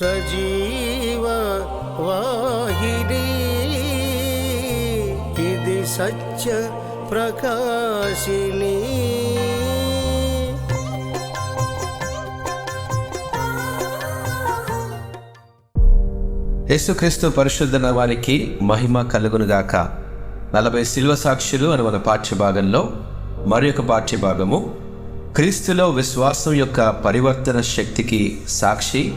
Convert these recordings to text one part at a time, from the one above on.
సజీవ వాహిని ఇది సత్య ప్రకాశిని యేసుక్రీస్తు పరిశుద్ధ నామానికి మహిమ కలుగునుగాక. నలభై శిల్వ సాక్షులు అని మన పాఠ్యభాగంలో మరి ఒక పాఠ్యభాగము. క్రీస్తులో విశ్వాసం యొక్క పరివర్తన శక్తికి సాక్షి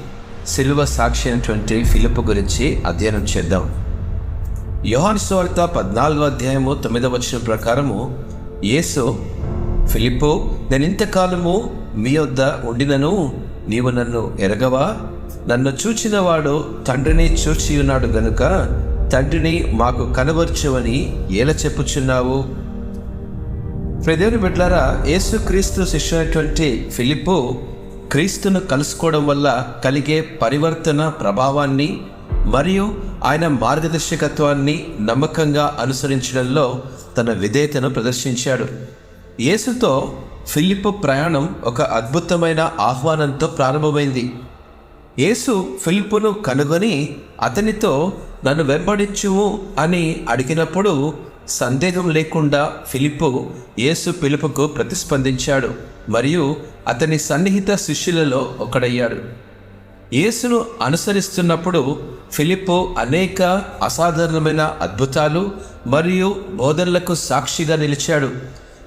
శిల్వ సాక్షి అయినటువంటి ఫిలిప్ గురించి అధ్యయనం చేద్దాం. యోహాన్ స్వార్త పద్నాలుగో అధ్యాయము తొమ్మిదవ వచ్చిన ప్రకారము యేసు ఫిలిప్పు నేను ఇంతకాలము మీ వద్ద ఉండినను నీవు నన్ను ఎరగవా? నన్ను చూచినవాడు తండ్రిని చూచి ఉన్నాడు గనుక తండ్రిని మాకు కనబర్చువని ఎలా చెప్పుచున్నావు? ప్రదేవుని బిడ్లారా యేసు క్రీస్తు శిష్యునటువంటి ఫిలిప్పు క్రీస్తును కలుసుకోవడం వల్ల కలిగే పరివర్తన ప్రభావాన్ని మరియు ఆయన మార్గదర్శకత్వాన్ని నమ్మకంగా అనుసరించడంలో తన విధేయతను ప్రదర్శించాడు. యేసుతో ఫిలిప్ ప్రయాణం ఒక అద్భుతమైన ఆహ్వానంతో ప్రారంభమైంది. యేసు ఫిలిప్పును కనుగొని అతనితో నన్ను వెంబడించువు అని అడిగినప్పుడు సందేహం లేకుండా ఫిలిప్పు యేసు పిలుపుకు ప్రతిస్పందించాడు. మరియు అతని సన్నిహిత శిష్యులలో ఒకడయ్యాడు. యేసును అనుసరిస్తున్నప్పుడు ఫిలిప్పు అనేక అసాధారణమైన అద్భుతాలు మరియు బోధనలకు సాక్షిగా నిలిచాడు.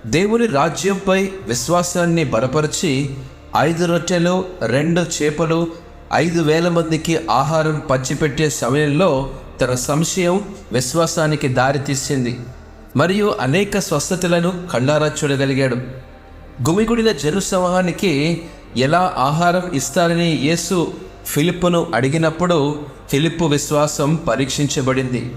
దేవుని రాజ్యంపై విశ్వాసాన్ని బలపరిచి ఐదు రొట్టెలు రెండు చేపలు ఐదు వేల మందికి ఆహారం పంచిపెట్టే సమయంలో తన సంశయం విశ్వాసానికి దారితీసింది. మరియు అనేక స్వస్థతలను కళ్ళారా చూడగలిగాడు. గుమిగుడిన జను ఎలా ఆహారం ఇస్తారని యేసు ఫిలిప్పును అడిగినప్పుడు ఫిలిప్పు విశ్వాసం పరీక్షించబడింది.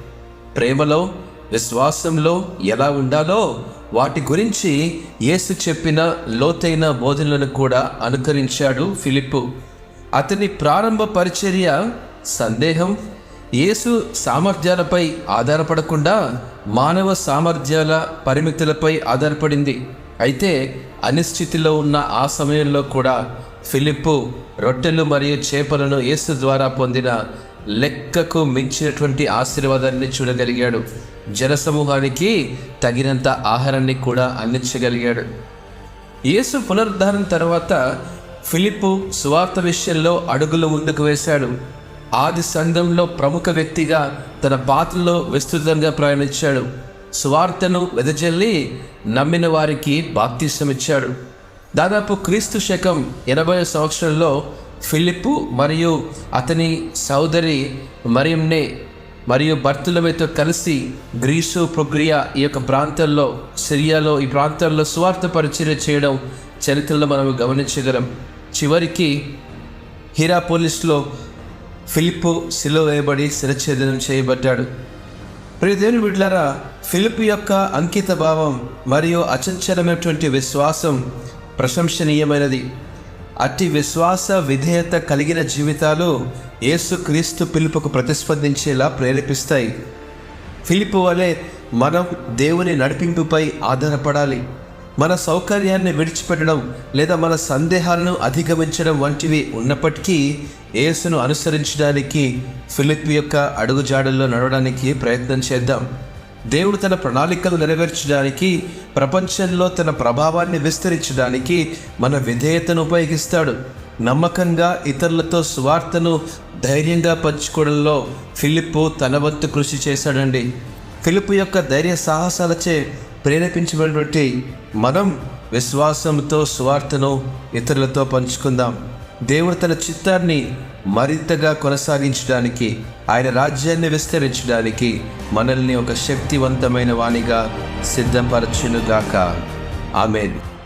ప్రేమలో విశ్వాసంలో ఎలా ఉండాలో వాటి గురించి యేసు చెప్పిన లోతైన బోధనలను కూడా అనుకరించాడు ఫిలిప్పు. అతని ప్రారంభ పరిచర్య సందేహం యేసు సామర్థ్యాలపై ఆధారపడకుండా మానవ సామర్థ్యాల పరిమితులపై ఆధారపడింది. అయితే అనిశ్చితిలో ఉన్న ఆ సమయంలో కూడా ఫిలిప్పు రొట్టెలు మరియు చేపలను యేసు ద్వారా పొందిన లెక్కకు మించినటువంటి ఆశీర్వాదాన్ని చూడగలిగాడు. జనసమూహానికి తగినంత ఆహారాన్ని కూడా అందించగలిగాడు. యేసు పునరుద్ధారణ తర్వాత ఫిలిప్పు సువార్త విషయంలో అడుగులు ముందుకు వేశాడు. ఆది సంఘంలో ప్రముఖ వ్యక్తిగా తన పాత్రలో విస్తృతంగా ప్రయాణించాడు. సువార్తను వెదజల్లి నమ్మిన వారికి బాప్తిష్టమిచ్చాడు దాదాపు క్రీస్తు శకం ఎనభై సంవత్సరంలో ఫిలిప్పు మరియు అతని సోదరి మరియంనే మరియు భర్తులతో కలిసి గ్రీసు ప్రొగ్రియా ఈ యొక్క ప్రాంతంలో సిరియాలో ఈ ప్రాంతాల్లో స్వార్థ పరిచర్య చేయడం చరిత్రలో మనం గమనించగలం. చివరికి హీరాపోలిస్లో ఫిలిప్పు సిలువ వేయబడి శిరఛేదనం చేయబడ్డాడు. ప్రియ బిడ్లారా ఫిలిప్ యొక్క అంకిత భావం మరియు అచంచలమైనటువంటి విశ్వాసం ప్రశంసనీయమైనది. అట్టి విశ్వాస విధేయత కలిగిన జీవితాలు యేసుక్రీస్తు పిలుపుకు ప్రతిస్పందించేలా ప్రేరేపిస్తాయి. ఫిలిప్ వలె మనం దేవుని నడిపింపుపై ఆధారపడాలి. మన సౌకర్యాన్ని విడిచిపెట్టడం లేదా మన సందేహాలను అధిగమించడం వంటివి ఉన్నప్పటికీ యేసును అనుసరించడానికి ఫిలిప్ యొక్క అడుగుజాడల్లో నడవడానికి ప్రయత్నం చేద్దాం. దేవుడు తన ప్రణాళికలు నెరవేర్చడానికి ప్రపంచంలో తన ప్రభావాన్ని విస్తరించడానికి మన విధేయతను ఉపయోగిస్తాడు. నమ్మకంగా ఇతరులతో స్వార్థను ధైర్యంగా పంచుకోవడంలో ఫిలిప్పు తన వంతు కృషి చేశాడండి. ఫిలిప్ యొక్క ధైర్య సాహసాలచే ప్రేరేపించబడినటువంటి మనం విశ్వాసంతో స్వార్థను ఇతరులతో పంచుకుందాం. దేవుడు తన చిత్తాన్ని మరింతగా కొనసాగించడానికి ఆయన రాజ్యాన్ని విస్తరించడానికి మనల్ని ఒక శక్తివంతమైన వాణిగా సిద్ధపరచునుగాక. ఆమెను.